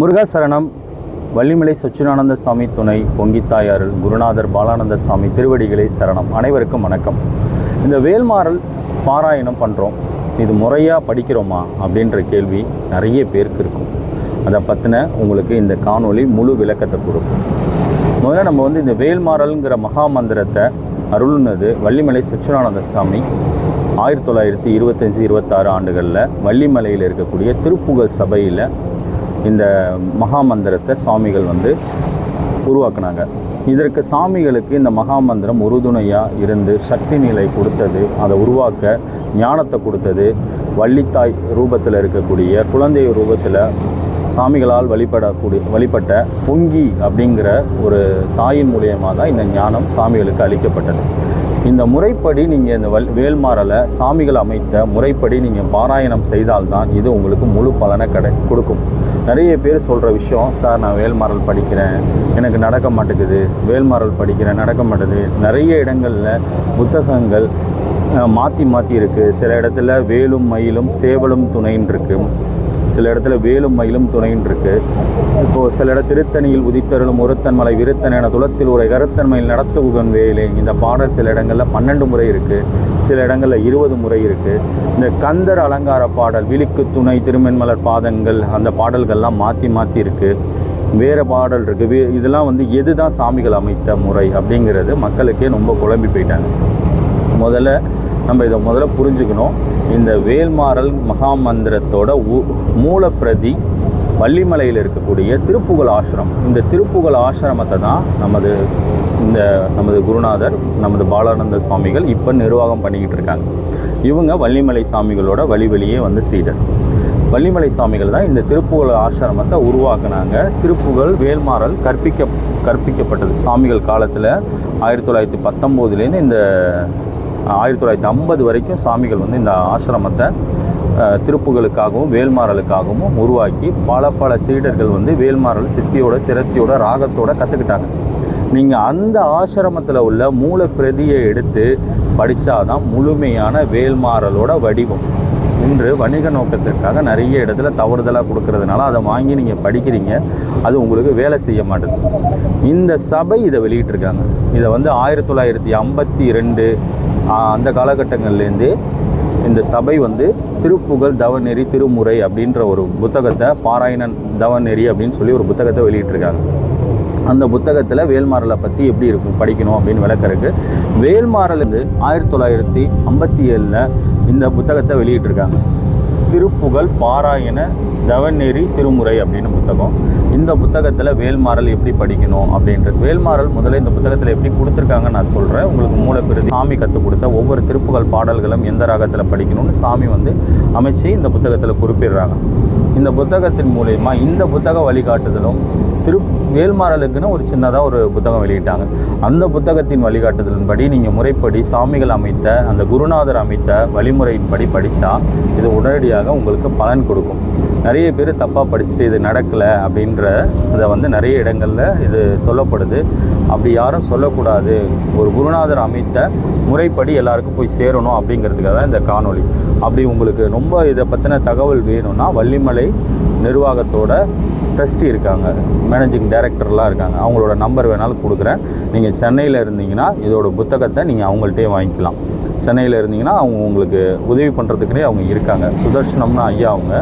முருகாசரணம். வள்ளிமலை சச்சிதானந்த சுவாமி துணை பொங்கித்தாயாரல் குருநாதர் பாலானந்த சுவாமி திருவடிகளை சரணம். அனைவருக்கும் வணக்கம். இந்த வேல்மாறல் பாராயணம் பண்ணுறோம் இது முறையாக படிக்கிறோமா அப்படின்ற கேள்வி நிறைய பேருக்கு இருக்கும். அதை பற்றின உங்களுக்கு இந்த காணொளி முழு விளக்கத்தை கொடுக்கும். முதல்ல நம்ம வந்து இந்த வேல்மாறல்ங்கிற மகா மந்திரத்தை அருள்னது வள்ளிமலை சச்சிதானந்த சுவாமி ஆயிரத்தி தொள்ளாயிரத்தி இருபத்தஞ்சி இருபத்தாறு ஆண்டுகளில் வள்ளிமலையில் இருக்கக்கூடிய திருப்புகழ் சபையில் இந்த மகா மந்திரத்தை சுவாமிகள் வந்து உருவாக்குனாங்க. இதற்கு சாமிகளுக்கு இந்த மகா மந்திரம் உறுதுணையாக இருந்து சக்தி நிலை கொடுத்தது அதை உருவாக்க ஞானத்தை கொடுத்தது வள்ளித்தாய் ரூபத்தில் இருக்கக்கூடிய குழந்தை ரூபத்தில் சாமிகளால் வழிபடக்கூடிய வழிபட்ட பொங்கி அப்படிங்கிற ஒரு தாயின் மூலியமாக தான் இந்த ஞானம் சாமிகளுக்கு அளிக்கப்பட்டது. இந்த முறைப்படி நீங்கள் இந்த வல் வேல்மாறலை சாமிகள் அமைத்த முறைப்படி நீங்கள் பாராயணம் செய்தால்தான் இது உங்களுக்கு முழு பலனை கடை கொடுக்கும். நிறைய பேர் சொல்கிற விஷயம் சார் நான் வேல்மாறல் படிக்கிறேன். எனக்கு நடக்க மாட்டேங்குது. வேல்மாறல் படிக்கிறேன். நடக்க மாட்டேங்குது. நிறைய இடங்களில் புத்தகங்கள் மாற்றி மாற்றி இருக்குது சில இடத்துல வேலும் மயிலும் சேவலும் துணைன்னு இருக்குது சில இடத்துல வேலும் மயிலும் துணைன்னு இருக்கு. இப்போது சில இட திருத்தணியில் உதித்தருளும் ஒருத்தன் மலை விருத்தன் என துளத்தில் உரை கருத்தன்மையில் நடத்துகுகன் வேலை. இந்த பாடல் சில இடங்களில் பன்னெண்டு முறை இருக்குது சில இடங்களில் இருபது முறை இருக்குது இந்த கந்தர் அலங்கார பாடல் விழிக்கு துணை திருமென்மலர் பாதங்கள் அந்த பாடல்கள்லாம் மாற்றி மாற்றி இருக்குது வேறு பாடல் இருக்குது வே இதெல்லாம் வந்து எது தான் சாமிகள் அமைத்த முறை அப்படிங்கிறது மக்களுக்கே ரொம்ப குழம்பி போயிட்டாங்க. முதல்ல நம்ம இதை முதல்ல புரிஞ்சுக்கணும். இந்த வேல்மாறல் மகா மந்திரத்தோட மூலப்பிரதி வள்ளிமலையில் இருக்கக்கூடிய திருப்புகழ் ஆசிரமம் இந்த திருப்புகழ் ஆசிரமத்தை தான் நமது இந்த நமது குருநாதர் நமது பாலானந்த சுவாமிகள் இப்போ நிர்வாகம் பண்ணிக்கிட்டு இருக்காங்க. இவங்க வள்ளிமலை சாமிகளோட வழி வழியே வந்து சீடர் வள்ளிமலை சுவாமிகள் தான் இந்த திருப்புகழ் ஆசிரமத்தை உருவாக்குனாங்க. திருப்புகழ் வேல்மாறல் கற்பிக்க கற்பிக்கப்பட்டது. சாமிகள் காலத்தில் ஆயிரத்தி தொள்ளாயிரத்தி பத்தொம்போதுலேருந்து இந்த ஆயிரத்தி தொள்ளாயிரத்தி ஐம்பது வரைக்கும் சாமிகள் வந்து இந்த ஆசிரமத்தை திருப்புகளுக்காகவும் வேல்மாறலுக்காகவும் உருவாக்கி பல பல சீடர்கள் வந்து வேல்மாறல் சித்தியோட சிரத்தியோட ராகத்தோட கற்றுக்கிட்டாங்க நீங்கள் அந்த ஆசிரமத்தில் உள்ள மூல பிரதியை எடுத்து படித்தாதான் முழுமையான வேல்மாறலோட வடிவம். இன்று வணிக நோக்கத்திற்காக நிறைய இடத்துல தவறுதலாக கொடுக்கறதுனால அதை வாங்கி நீங்கள் படிக்கிறீங்க அது உங்களுக்கு வேலை செய்ய மாட்டேது. இந்த சபை இதை வெளியிட்டிருக்காங்க. இதை வந்து ஆயிரத்தி தொள்ளாயிரத்தி ஐம்பத்தி ரெண்டு அந்த காலகட்டங்கள்லேருந்து இந்த சபை வந்து திருப்புகழ் தவநெறி திருமுறை அப்படின்ற ஒரு புத்தகத்தை பாராயணன் தவநெறி அப்படின்னு சொல்லி ஒரு புத்தகத்தை வெளியிட்டிருக்காங்க. அந்த புத்தகத்தில் வேல்மாறலை பற்றி எப்படி இருக்கும் படிக்கணும் அப்படின்னு விளக்கறதுக்கு வேல்மாறல் வந்து ஆயிரத்தி தொள்ளாயிரத்தி ஐம்பத்தி ஏழில் இந்த புத்தகத்தை வெளியிட்டிருக்காங்க. திருப்புகழ் பாராயண தவநெறி திருமுறை அப்படின்னு புத்தகம். இந்த புத்தகத்தில் வேல்மாறல் எப்படி படிக்கணும் அப்படின்றது. வேல்மாறல் முதல்ல இந்த புத்தகத்தில் எப்படி கொடுத்துருக்காங்கன்னு நான் சொல்கிறேன் உங்களுக்கு மூலப்பிரதி சாமி கற்றுக் கொடுத்த ஒவ்வொரு திருப்புகழ் பாடல்களும் எந்த ராகத்தில் படிக்கணும்னு சாமி வந்து அமைச்சு இந்த புத்தகத்தில் குறிப்பிடுறாங்க. இந்த புத்தகத்தின் மூலயமா இந்த புத்தக வழிகாட்டுதலும் திரு வேல்மாறலுக்குன்னு ஒரு சின்னதாக ஒரு புத்தகம் வெளியிட்டாங்க. அந்த புத்தகத்தின் வழிகாட்டுதலின்படி நீங்கள் முறைப்படி சாமிகள் அமைத்த அந்த குருநாதர் அமைத்த வழிமுறையின்படி படித்தா இது உடனடியாக உங்களுக்கு பலன் கொடுக்கும். நிறைய பேர் தப்பாக படிச்சுட்டு இது நடக்கலை அப்படின்ற இதை வந்து நிறைய இடங்களில் இது சொல்லப்படுது. அப்படி யாரும் சொல்லக்கூடாது. ஒரு குருநாதர் அமைத்த முறைப்படி எல்லாருக்கும் போய் சேரணும் அப்படிங்கிறதுக்காக தான் இந்த காணொளி. அப்படி உங்களுக்கு ரொம்ப இதை பற்றின தகவல் வேணும்னா வள்ளிமலை நிர்வாகத்தோட ட்ரஸ்டி இருக்காங்க. மேனேஜிங் டைரக்டர்லாம் இருக்காங்க. அவங்களோட நம்பர் வேணாலும் கொடுக்குறேன். நீங்கள் சென்னையில் இருந்தீங்கன்னா இதோட புத்தகத்தை நீங்கள் அவங்கள்ட்டே வாங்கிக்கலாம். சென்னையில் இருந்தீங்கன்னா அவங்க உங்களுக்கு உதவி பண்ணுறதுக்குனே அவங்க இருக்காங்க. சுதர்ஷனம்னு ஐயா அவங்க.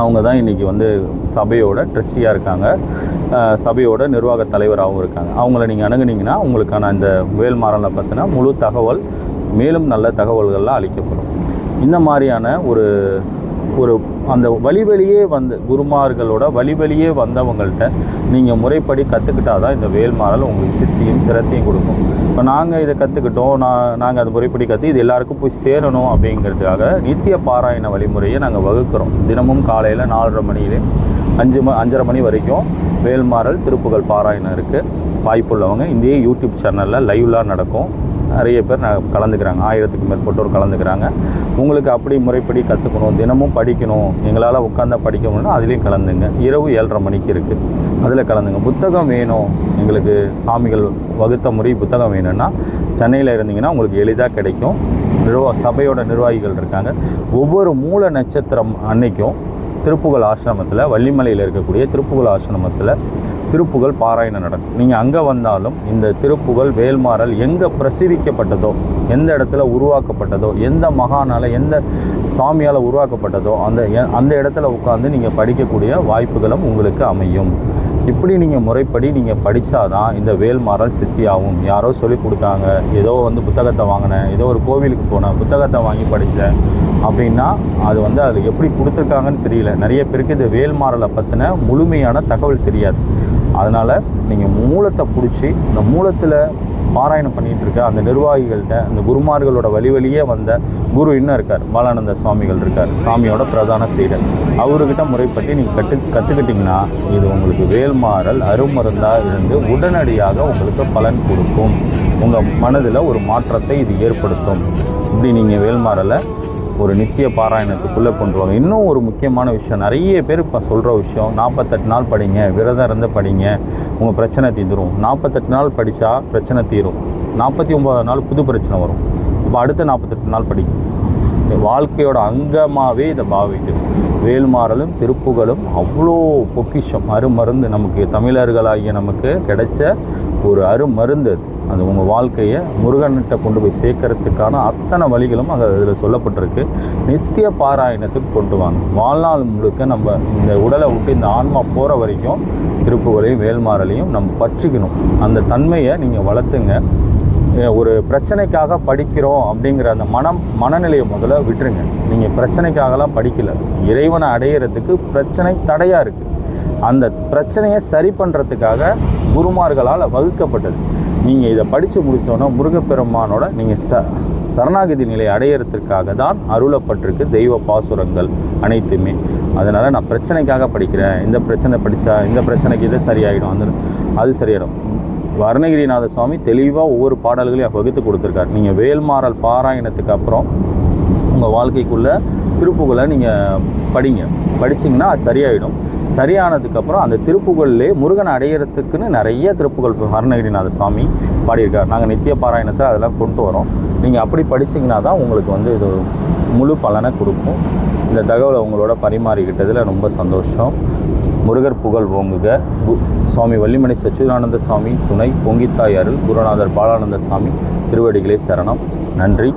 அவங்க தான் இன்றைக்கி வந்து சபையோட ட்ரஸ்டியாக இருக்காங்க. சபையோட நிர்வாக தலைவராகவும் இருக்காங்க. அவங்கள நீங்கள் அணுகுனீங்கன்னா உங்களுக்கான இந்த வேல்மாறலை பற்றின முழு தகவல் மேலும் நல்ல தகவல்கள்லாம் அளிக்கப்படும். இந்த மாதிரியான ஒரு ஒரு அந்த வழி வழியே வந்து குருமார்களோட வழி வழியே வந்தவங்கள்ட்ட நீங்கள் முறைப்படி கற்றுக்கிட்டா தான் இந்த வேல்மாறல் உங்களுக்கு சித்தியும் சிரத்தையும் கொடுக்கும். இப்போ நாங்கள் இதை கற்றுக்கிட்டோம் நான் நாங்கள் அது முறைப்படி கற்று இது எல்லாருக்கும் போய் சேரணும் அப்படிங்கிறதுக்காக நித்திய பாராயண வழிமுறையை நாங்கள் வகுக்கிறோம். தினமும் காலையில் நாலரை மணியிலே அஞ்சு ம அஞ்சரை மணி வரைக்கும் வேல்மாறல் திருப்புகழ் பாராயணம் இருக்குது வாய்ப்புள்ளவங்க இதே யூடியூப் சேனலில் லைவ்லாம் நடக்கும். நிறைய பேர் நான் கலந்துக்கிறாங்க. ஆயிரத்துக்கு மேற்பட்டோர் கலந்துக்கிறாங்க. உங்களுக்கு அப்படி முறைப்படி கற்றுக்கணும் தினமும் படிக்கணும். எங்களால் உட்காந்தா படிக்க முடியும்னா அதுலேயும் கலந்துங்க. இரவு ஏழரை மணிக்கு இருக்குது அதில் கலந்துங்க. புத்தகம் வேணும். எங்களுக்கு சாமிகள் வகுத்த முறை புத்தகம் வேணும்னா சென்னையில் இருந்தீங்கன்னா உங்களுக்கு எளிதாக கிடைக்கும். நிர்வா சபையோட நிர்வாகிகள் இருக்காங்க. ஒவ்வொரு மூல நட்சத்திரம் அன்னைக்கும் திருப்புகழ் ஆசிரமத்தில் வள்ளிமலையில் இருக்கக்கூடிய திருப்புகழ் ஆசிரமத்தில் திருப்புகழ் பாராயணம் நடக்கும். நீங்கள் அங்கே வந்தாலும் இந்த திருப்புகழ் வேல்மாறல் எங்கே பிரசிதிக்கப்பட்டதோ எந்த இடத்துல உருவாக்கப்பட்டதோ எந்த மகானால் எந்த சாமியால் உருவாக்கப்பட்டதோ அந்த எ- அந்த இடத்துல உட்காந்து நீங்கள் படிக்கக்கூடிய வாய்ப்புகளும் உங்களுக்கு அமையும். இப்படி நீங்கள் முறைப்படி நீங்கள் படித்தா தான் இந்த வேல்மாறல் சித்தியாகும் யாரோ சொல்லி கொடுத்தாங்க. ஏதோ வந்து புத்தகத்தை வாங்கினேன் ஏதோ ஒரு கோவிலுக்கு போனேன் புத்தகத்தை வாங்கி படித்தேன் அப்படின்னா அது வந்து அது எப்படி கொடுத்துருக்காங்கன்னு தெரியல. நிறைய பேருக்கு இந்த வேல்மாறலை பற்றின முழுமையான தகவல் தெரியாது. அதனால் நீங்கள் மூலத்தை பிடிச்சி இந்த மூலத்தில் பாராயணம் பண்ணிகிட்டு இருக்க அந்த நிர்வாகிகள்கிட்ட அந்த குருமார்களோட வழி வழியே வந்த குரு இன்னும் இருக்கார். பாலானந்த சுவாமிகள் இருக்கார். சாமியோட பிரதான சீடர் அவர்கிட்ட முறைப்பட்டு நீங்கள் கற்று கற்றுக்கிட்டிங்கன்னா இது உங்களுக்கு வேல்மாறல் அருமருந்தாக இருந்து உடனடியாக உங்களுக்கு பலன் கொடுக்கும். உங்கள் மனதில் ஒரு மாற்றத்தை இது ஏற்படுத்தும். இப்படி நீங்கள் வேல்மாறலை ஒரு நித்திய பாராயணத்துக்குள்ளே கொண்டு வாங்க. இன்னும் ஒரு முக்கியமான விஷயம் நிறைய பேர் இப்போ சொல்கிற விஷயம் நாற்பத்தெட்டு நாள் படிங்க விரதம் இருந்து படிங்க உங்கள் பிரச்சனை தீந்துடும் நாற்பத்தெட்டு நாள் படித்தா பிரச்சனை தீரும். நாற்பத்தி ஒம்பது நாள் புது பிரச்சனை வரும். இப்போ அடுத்த நாற்பத்தெட்டு நாள் படிக்கும் வாழ்க்கையோட அங்கமாகவே இதை பாவிட்டு வேல்மாறலும் திருப்புகளும் அவ்வளோ பொக்கிஷம் அருமருந்து நமக்கு தமிழர்களாகிய நமக்கு கிடைச்ச ஒரு அருமருந்து அது. அது உங்கள் வாழ்க்கையை முருகன்கிட்ட கொண்டு போய் சேர்க்கறதுக்கான அத்தனை வழிகளும் அங்கே அதில் சொல்லப்பட்டிருக்கு. நித்திய பாராயணத்துக்கு கொண்டு வாங்க. வாழ்நாள் முழுக்க நம்ம இந்த உடலை விட்டு இந்த ஆன்மா போகிற வரைக்கும் திருப்புகளையும் வேல்மாறலையும் நம்ம பற்றிக்கணும். அந்த தன்மையை நீங்கள் வளர்த்துங்க. ஒரு பிரச்சனைக்காக படிக்கிறோம் அப்படிங்கிற அந்த மனம் மனநிலையை முதல்ல விட்டுருங்க. நீங்கள் பிரச்சனைக்காகலாம் படிக்கல. இறைவனை அடையிறதுக்கு பிரச்சனை தடையாக இருக்குது அந்த பிரச்சனையை சரி பண்ணுறதுக்காக குருமார்களால் வகுக்கப்பட்டது. நீங்கள் இதை படித்து முடித்தோன்னா முருகப்பெருமானோட நீங்கள் ச சரணாகதி நிலை அடையிறதுக்காக தான் அருளப்பட்டிருக்கு தெய்வ பாசுரங்கள் அனைத்துமே. அதனால் நான் பிரச்சனைக்காக படிக்கிறேன். இந்த பிரச்சனை படித்தா இந்த பிரச்சனைக்கு இது சரியாயிடும். அந்த அது சரியாயிடும். வர்ணகிரிநாத சுவாமி தெளிவாக ஒவ்வொரு பாடல்களையும் வகுத்து கொடுத்துருக்காரு. நீங்கள் வேல்மாறல் பாராயணத்துக்கு அப்புறம் உங்கள் வாழ்க்கைக்குள்ளே திருப்புகளை நீங்கள் படிங்க. படிச்சிங்கன்னா அது சரியாயிடும். சரியானதுக்கப்புறம் அந்த திருப்புகள்லே முருகன் அடையிறதுக்குன்னு நிறைய திருப்புகள் அருணகிரிநாத சாமி பாடியிருக்கார். நாங்கள் நித்திய பாராயணத்தை அதெல்லாம் கொண்டு வரோம். நீங்கள் அப்படி படிச்சிங்கன்னா தான் உங்களுக்கு வந்து இது முழு பலனை கொடுக்கும். இந்த தகவலை உங்களோட பரிமாறிக்கிட்டதில் ரொம்ப சந்தோஷம். முருகர் புகழ் ஓங்குக. சுவாமி வள்ளிமணி சச்சிதானந்த சாமி துணை பொங்கித்தாய் அருள் குருநாதர் பாலானந்த சாமி திருவடிகளே சரணம். நன்றி.